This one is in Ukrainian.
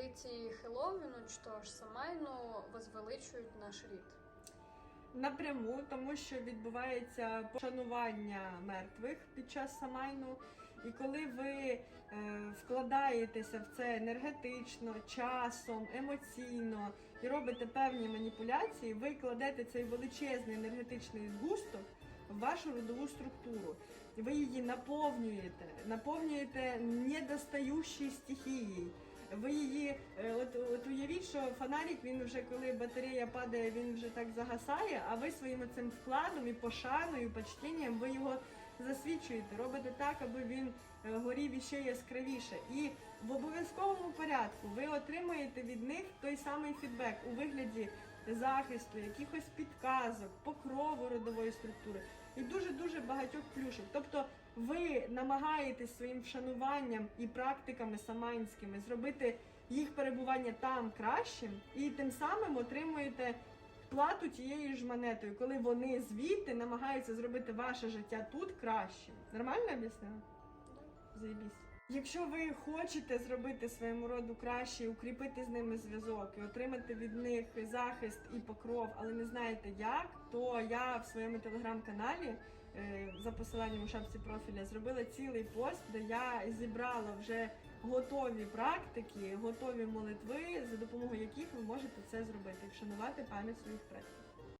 традиції Хеллоуіну, чи то ж Самайну возвеличують наш рід? Напряму, тому що відбувається пошанування мертвих під час самайну. І коли ви е, вкладаєтеся в це енергетично, часом, емоційно і робите певні маніпуляції, ви кладете цей величезний енергетичний згусток в вашу родову структуру. Ви її наповнюєте, наповнюєте недостаючою стихією. Ви її, е, от, от уявіть, що фонарик, він вже коли батарея падає, він вже так загасає, а ви своїм цим вкладом і пошаною, і почтінням ви його засвічуєте, робите так, аби він е, горів іще яскравіше. І в обов'язковому порядку ви отримуєте від них той самий фідбек у вигляді захисту, якихось підказок, покрову родової структури і дуже-дуже багатьох плюшок. Тобто ви намагаєтесь своїм вшануванням і практиками саманськими зробити їх перебування там кращим, і тим самим отримуєте плату тією ж монетою, коли вони звідти намагаються зробити ваше життя тут кращим. Нормально об'яснила? Заєбісь. Якщо ви хочете зробити своєму роду краще, укріпити з ними зв'язок і отримати від них захист і покров, але не знаєте як, то я в своєму телеграм-каналі е, за посиланням у шапці профіля зробила цілий пост, де я зібрала вже готові практики, готові молитви, за допомогою яких ви можете це зробити вшанувати пам'ять своїх предків.